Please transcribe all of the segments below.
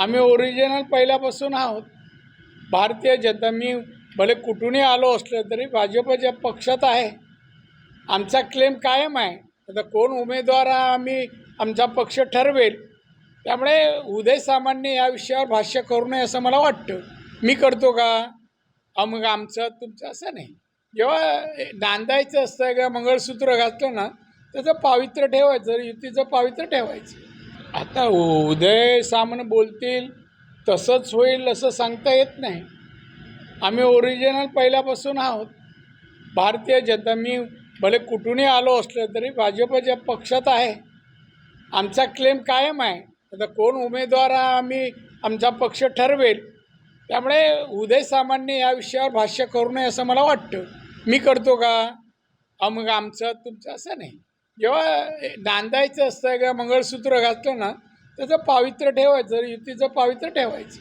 आम्ही ओरिजिनल पहिल्यापासून आहोत. भारतीय जनता मी भले कुठूनही आलो असलो तरी भाजपच्या पक्षात आहे आमचा क्लेम कायम आहे. आता कोण उमेदवार आम्ही आमचा पक्ष ठरवेल. त्यामुळे उदय सामान्य या विषयावर भाष्य करू नये असं मला वाटतं. मी करतो का? अहो मग आमचं तुमचं असं नाही. जेव्हा नांदायचं असतं किंवा मंगळसूत्र घातलं ना त्याचं पावित्र्य ठेवायचं युतीचं पावित्र्य ठेवायचं. आता उदय सामन बोलतील तसंच होईल असं सांगता येत नाही. आम्ही ओरिजिनल पहिल्यापासून आहोत. भारतीय जनता मी भले कुठूनही आलो असलं तरी भाजपच्या पक्षात आहे आमचा क्लेम कायम आहे. आता कोण उमेदवार हा आम्ही आमचा पक्ष ठरवेल. त्यामुळे उदय सामान्य या विषयावर भाष्य करू नये असं मला वाटतं. मी करतो का? मग आमचं तुमचं असं नाही. जेव्हा नांदायचं असतं किंवा मंगळसूत्र घातलं ना त्याचं पावित्र्य ठेवायचं युतीचं पावित्र्य ठेवायचं.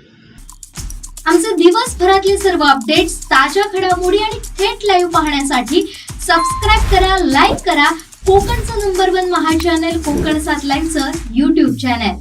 आमचे दिवसभरातले सर्व अपडेट्स ताज्या घडामोडी आणि थेट लाईव्ह पाहण्यासाठी सबस्क्राईब करा लाईक करा. कोकणचं number one Maha channel Konkan सात लाईनचं युट्यूब चॅनल